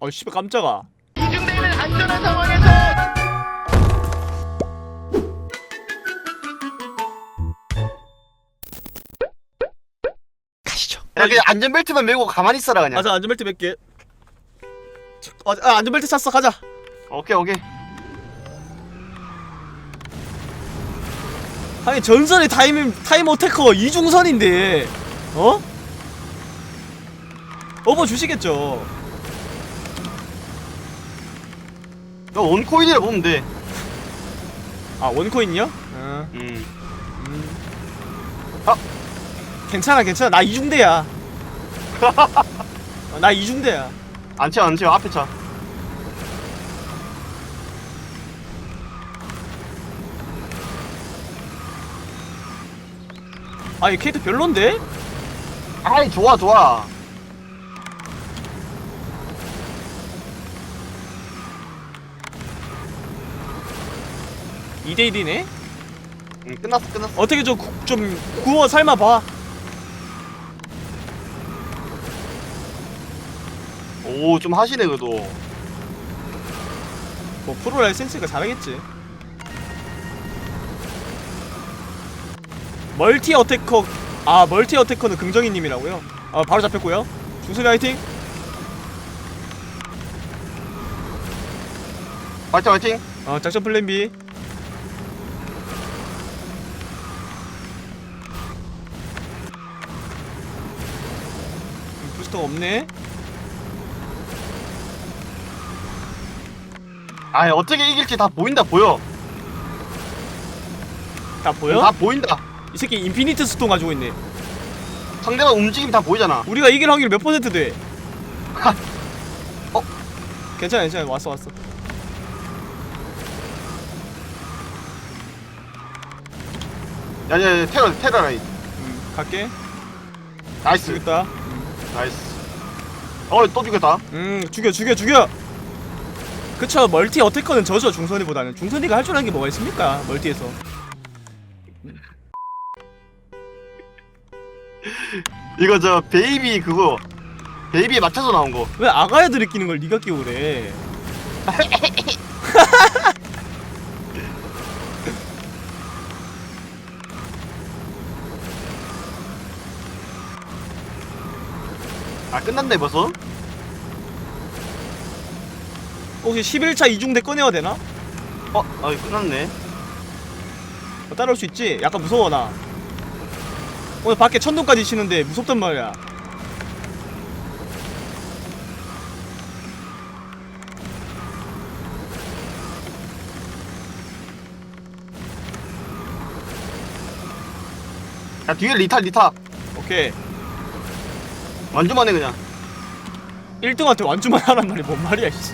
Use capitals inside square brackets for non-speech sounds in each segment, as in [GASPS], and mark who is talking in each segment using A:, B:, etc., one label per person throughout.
A: 어 씨발 깜짝아.
B: 이중대는 안전한 상황에서
A: 가시죠.
C: 야 그냥 안전벨트만 메고 가만히 있어라 그냥.
A: 맞아 안전벨트 몇개. 어, 아 안전벨트 찼어. 가자.
C: 오케이 오케이.
A: 아니 전설의 타임 타임 어태커 이중선인데 어? 업어 주시겠죠
C: 너 원코인이라 보면 돼
A: 아 원코인이요? 어,
C: 음.
A: 음. 아 괜찮아 괜찮아 나 이중대야 [LAUGHS] 어, 나 이중대야
C: 안 채워 안 채워 앞에 차
A: 아이 캐릭터 별론데?
C: 아이 좋아 좋아
A: 2대1이네?
C: 음, 끝났어 끝났어.
A: 어떻게 좀, 구, 좀 구워 삶아봐.
C: 오 좀 하시네 그래도.
A: 뭐 프로 라이센스가 잘하겠지. 멀티 어태커 아 멀티 어태커는 긍정이님이라고요? 아 바로 잡혔고요. 중순이 화이팅!
C: 화이팅 화이팅!
A: 어 작전 플랜 B 음, 부스터가 없네.
C: 아 어떻게 이길지 다 보인다 보여.
A: 다 보여?
C: 다 보인다.
A: 이 새끼 인피니트 스톤 가지고 있네.
C: 상대방 움직임 다 보이잖아.
A: 우리가 이길 확률 몇 퍼센트 돼?
C: 어?
A: 괜찮아 괜찮아. 왔어 왔어.
C: 야야. 테러 테러 라인.
A: 음 갈게.
C: 나이스.
A: 죽였다
C: 나이스. 어 또 죽였다.
A: 음 죽여 죽여 죽여. 그쵸 멀티 어태커는 저죠 중선이보다는. 중선이가 할 줄 아는 게 뭐가 있습니까 멀티에서? [LAUGHS]
C: 이거 저 베이비 그거 베이비에 맞춰서 나온 거.
A: 왜 아가 애들이 끼는 걸 니가 끼고 그래 [LAUGHS]
C: 아 끝났네 벌써?
A: 혹시 11차 이중대 꺼내야 되나?
C: 어? 아 이거 끝났네
A: 어, 따라올 수 있지? 약간 무서워 나 오늘 밖에 천둥까지 치는데 무섭단 말이야
C: 야 뒤에 리타 리타
A: 오케이
C: 완주만 해 그냥.
A: 1등한테 완주만 하란 말이 뭔 말이야 씨.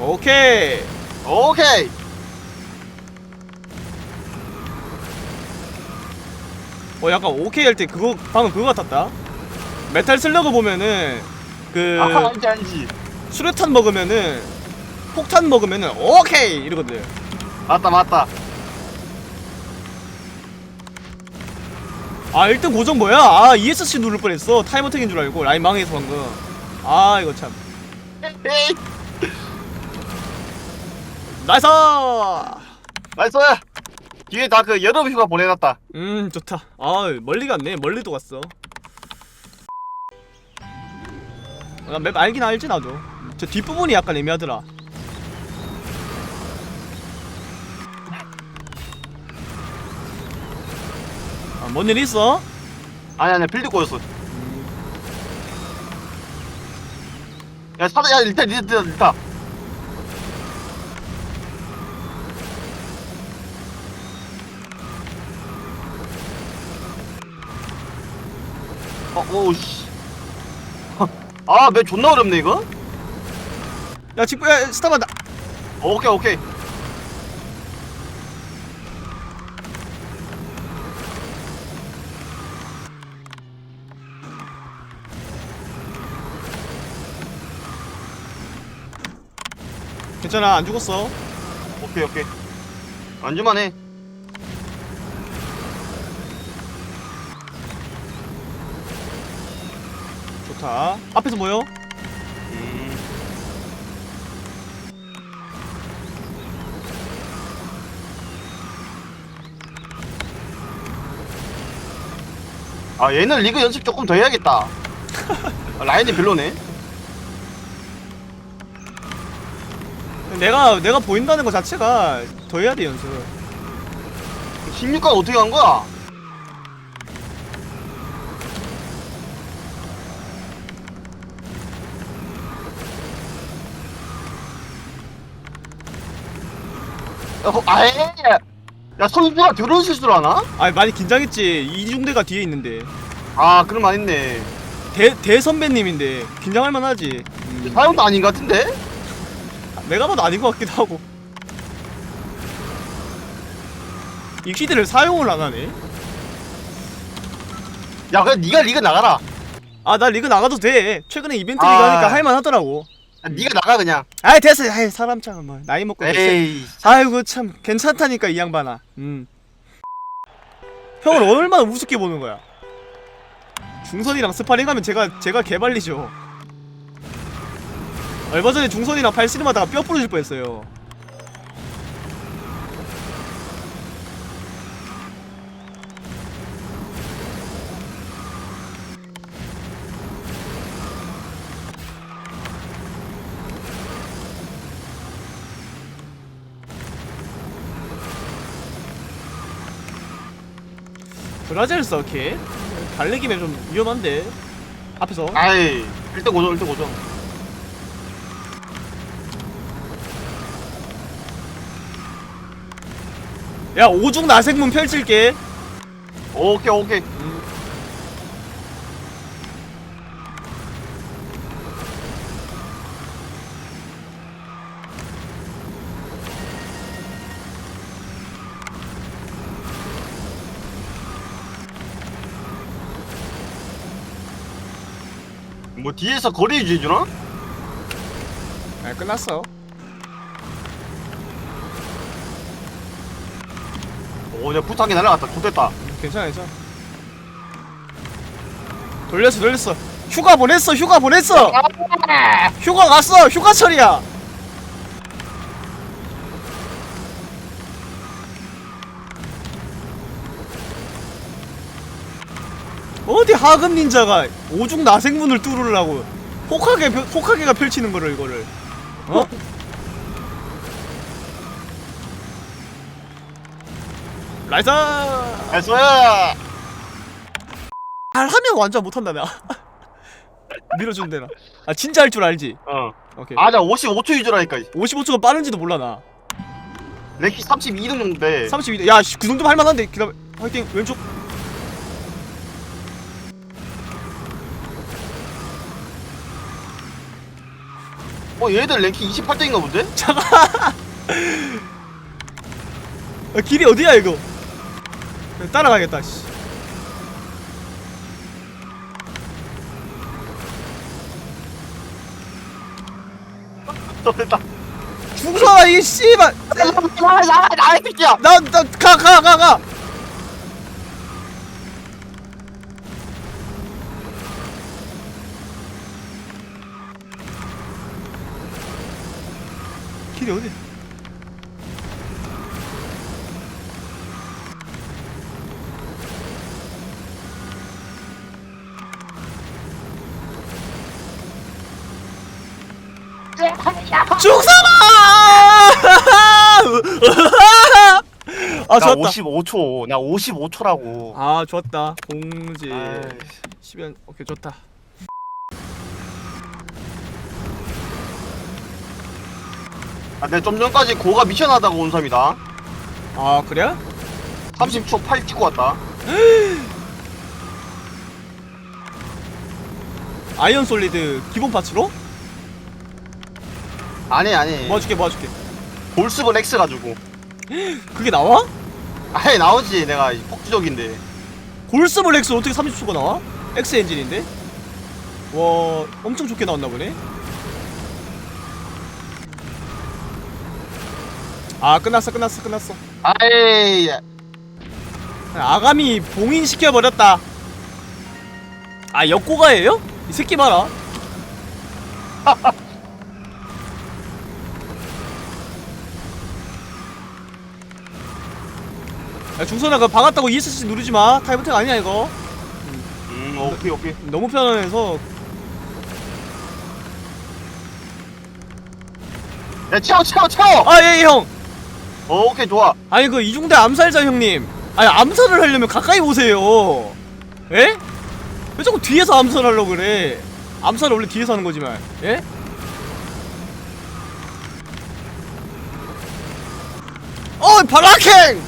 A: 오케이.
C: 오케이.
A: 어 약간 오케이 할 때 그거 방금 그거 같았다 메탈 슬러그 보면은 그
C: 아 알지 알지.
A: 수류탄 먹으면은 폭탄 먹으면은 오케이! 이러거든.
C: 맞다 맞다.
A: 아 1등 고정 뭐야? 아 ESC 누를 뻔했어. 타이머 택인 줄 알고. 라인 망해서 방금. 아 이거 참.
C: 에이
A: 나이스!
C: 나이스! 뒤에 다 그 여름 휴가 보내놨다.
A: 음 좋다. 아 멀리 갔네. 멀리도 갔어 나맵 알긴 알지 나도. 저 뒷부분이 약간 애매하더라. 아, 뭔일 있어?
C: 아니 아니 빌드 꼬였어. 야 사다 야 리타 리타 리타 어 오우씨 아 맵 존나 어렵네 이거?
A: 야 직구 야 스타만 나
C: 오케이 오케이.
A: 괜찮아 안 죽었어.
C: 오케이 오케이. 안주만 해.
A: 좋다 앞에서?
C: 음. 아 얘는 리그 연습 조금 더 해야겠다 아, [LAUGHS] 라인이 별로네
A: 내가 내가 보인다는 거 자체가 더 해야 돼 연습
C: 16강 어떻게 간 거야? 어, 아예? 야 선수가 드론 실수를 하나?
A: 아 많이 긴장했지. 이중대가 뒤에 있는데.
C: 아 그럼 아닌데.
A: 대, 대 선배님인데 긴장할 만하지. 음,
C: 사용도 아닌 것 같은데?
A: 내가 봐도 아닌 것 같기도 하고. 이 키드를 사용을 안 하네.
C: 야 그냥 니가 리그 나가라.
A: 아 나 리그 나가도 돼. 최근에 이벤트
C: 아.
A: 리그 하니까 할만하더라고.
C: 야, 니가 나가 그냥
A: 아이 됐어. 아이 사람 참 뭐, 나이 먹고 됐어.
C: 에이
A: 아이고 참 괜찮다니까 이 양반아. 음. 형을 얼마나 우습게 보는 거야? 중선이랑 스파링하면 제가 제가 개발리죠. 얼마 전에 중선이랑 팔씨름하다가 뼈 부러질 뻔했어요 브라질 서킷. 달리기면 좀 위험한데 앞에서.
C: 아이 1등 고정 1등 고정.
A: 야 오중 나색문 펼칠게.
C: 오케이 오케이 뭐 뒤에서 거리 유지해주나?
A: 아 끝났어.
C: 오 내가 부탁이 날라갔다. 좋됐다.
A: 괜찮아 괜찮아. 돌렸어 돌렸어. 휴가 보냈어 휴가 보냈어. 휴가 갔어 휴가철이야 어디 하급 닌자가 오중 나생문을 뚫으려고 혹하게 펼- 혹하게가 펼치는 거를 이거를. 어? 라이사!
C: 알았어요
A: 잘하면 완전 못한다 나 밀어주면 되나. 아 진짜 할 줄 알지?
C: 어.
A: 오케이.
C: 아 나 55초 유지라니까
A: 55초가 빠른지도 몰라 나.
C: 랭키 32등 정도 돼
A: 32대 야그 정도면 할만한데? 기다려. 화이팅. 왼쪽
C: 어 얘들 랭키 28등인가 본데?
A: 야, 길이 어디야 이거 따라가겠다 씨. 죽어 이 씨발
C: 나나나 새끼야
A: 나나가 가 가 가 길이 어디 죽사마! 아
C: 나
A: 좋았다.
C: 55초 나 55초라고
A: 아 좋았다. 공지
C: 아이씨.
A: 10연 오케이 좋다.
C: 아, 내가 좀 전까지 고가 미션 하다가 온 사람이다
A: 아 그래?
C: 30초 8 찍고 왔다 [GASPS]
A: 아이언 솔리드 기본 파츠로?
C: 아니 아니
A: 모아줄게 모아줄게.
C: 볼스본 X 가지고 [GASPS]
A: 그게 나와?
C: 아예 나오지 내가 폭주적인데
A: 골스블 X 어떻게 30초가 나와? X 엔진인데? 와 엄청 좋게 나왔나 보네. 아 끝났어 끝났어 끝났어.
C: 아이.
A: 아감이 봉인 시켜버렸다. 아 역고가예요? 이 새끼 봐라. [LAUGHS] 야 중선아 그 박았다고 ESC 누르지마. 타이브택 아니야 이거?
C: 음 오케이 오케이.
A: 너무 편안해서.
C: 야 채워 채워 채워!
A: 아예 형!
C: 어, 오케이 좋아.
A: 아니 그 이중대 암살자 형님. 아니 암살을 하려면 가까이 오세요. 에? 왜 자꾸 뒤에서 암살하려고 그래? 암살은 원래 뒤에서 하는 거지만 예? 어 바라킹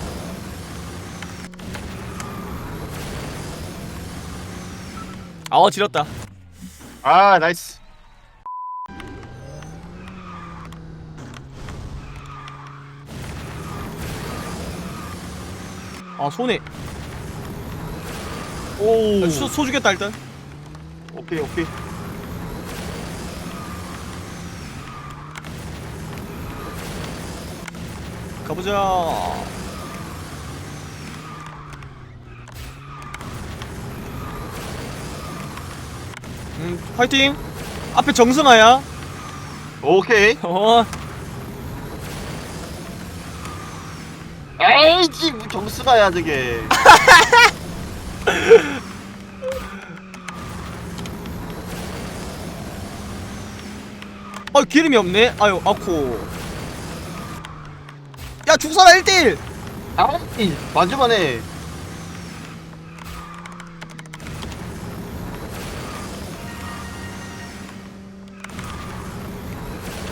A: 아어 지렸다.
C: 아 나이스
A: 아 손에.
C: 오.
A: 야, 소, 소 주겠다 일단.
C: 오케이 오케이.
A: 가보자. 음 화이팅. 앞에 정승아야.
C: 오케이.
A: 어
C: 에이지 뭐 정수가야 저게. [LAUGHS]
A: 어, 기름이 없네. 아유 아코 야 죽사라 1대1
C: 아이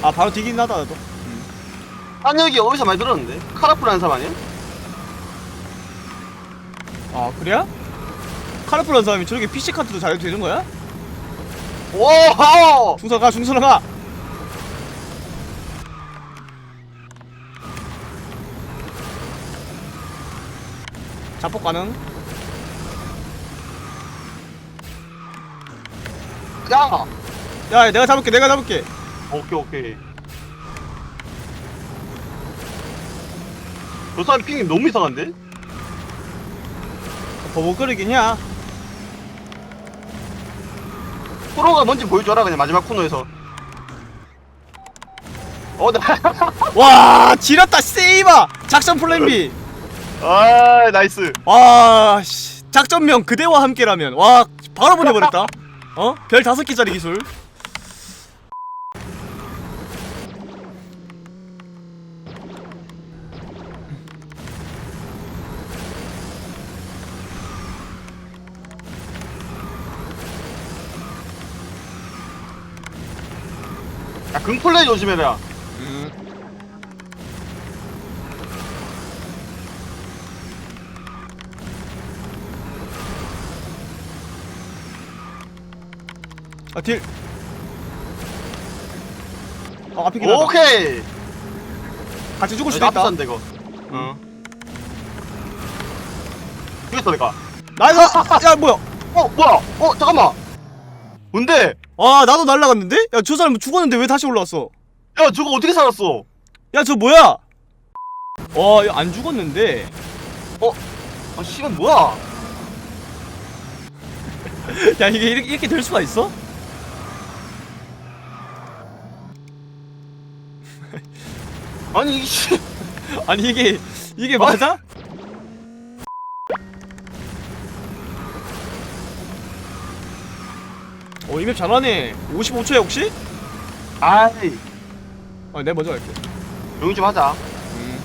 A: 해아 바로 뒤긴 하다 나도
C: 한혁이 어디서 많이 들었는데? 카라풀하는 사람 아니야?
A: 아 그래야? 카르플한 사람이 저렇게 PC 카트도 잘 되는 거야?
C: 오호
A: 중선 가 중선 가 자폭 가능
C: 야
A: 야 내가 잡을게 내가 잡을게
C: 오케이 오케이 저 사람 핑이 너무 이상한데?
A: 버벅 거리긴 해
C: 프로가 뭔지 보여줘라 그냥 마지막 코너에서. 어, 나, [LAUGHS]
A: 와 지렸다 세이바! 작전 플랜 B.
C: 아, 나이스.
A: 와 씨, 작전명 그대와 함께라면. 와 바로 보내버렸다. 어? 별 다섯 개짜리 기술
C: 야, 긍플레이 조심해라.
A: 음. 아, 딜. 어, 앞이긴 하다.
C: 오케이.
A: 같이 죽을 수도
C: 나
A: 있다.
C: 이거. 어. 죽였어 내가.
A: 나이스! 야, 뭐야?
C: 어, 뭐야? 어, 잠깐만. 뭔데?
A: 아, 나도 날라갔는데? 야, 저 사람 죽었는데 왜 다시 올라왔어?
C: 야, 저거 어떻게 살았어?
A: 야, 저 뭐야? 와, 이거 안 죽었는데.
C: 아, 시간 뭐야? [LAUGHS]
A: 야, 이게 이렇게, 이렇게 될 수가 있어?
C: 아니 이게 씨. [LAUGHS]
A: 아니, 이게, 이게 맞아? 어, 이맵 잘하네. 55초야, 혹시?
C: 아이,
A: 아, 내가 먼저 갈게.
C: 용의 좀 하자.
A: 음.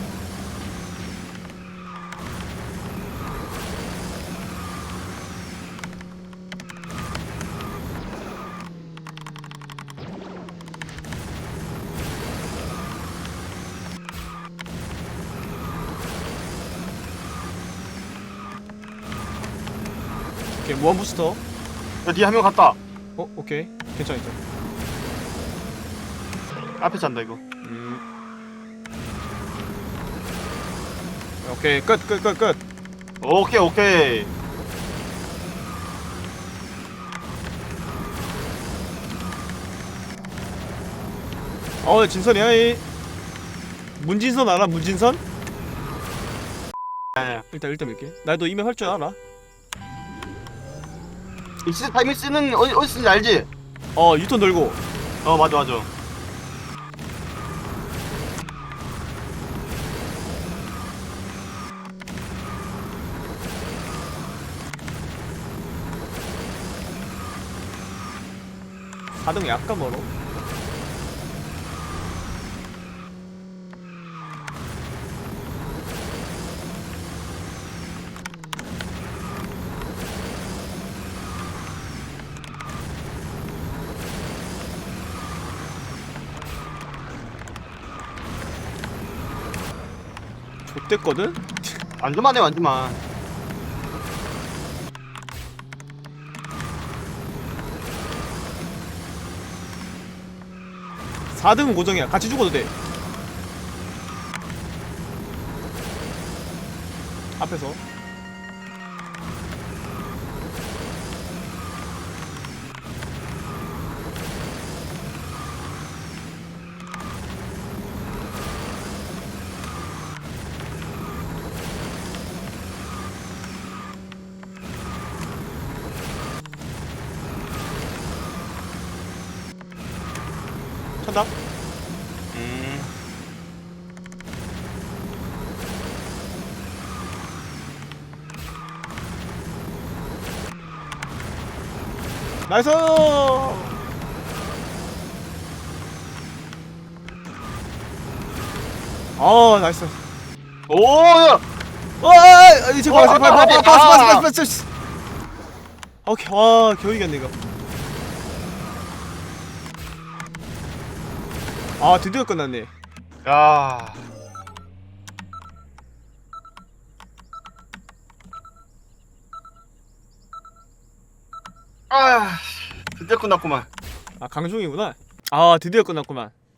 A: 오케이 무한 부스터
C: 야, 니 한 명 갔다.
A: 어 오케이 괜찮아
C: 앞에 잔다 이거.
A: 음. 오케이 끝 끝 끝 끝
C: 오케이 오케이.
A: 어 진선이야 이 문진선 알아 문진선?
C: 예.
A: 일단 일단 밀게 나도 이메 할줄 알아
C: 이 시대 타이밍 쓰는 어디 어디 쓰는지 알지?
A: 어 유턴 돌고
C: 어 맞아 맞아.
A: 사등 약간 멀어 됐거든?
C: 완전만 해 완전만.
A: 사등은 고정이야 같이 죽어도 돼 앞에서 나이스 아 나이스
C: 오. 야!
A: 와 이제 봐
C: 어,
A: 이제 봐
C: 아,
A: 봐,
C: 아,
A: 봐,
C: 아.
A: 봤어 봤어 봤어 봤어 오케이 와 겨우 이겼네 이거 아 드디어 끝났네
C: 야. 아, 드디어 끝났구만.
A: 아 강중이구나 아 드디어 끝났구만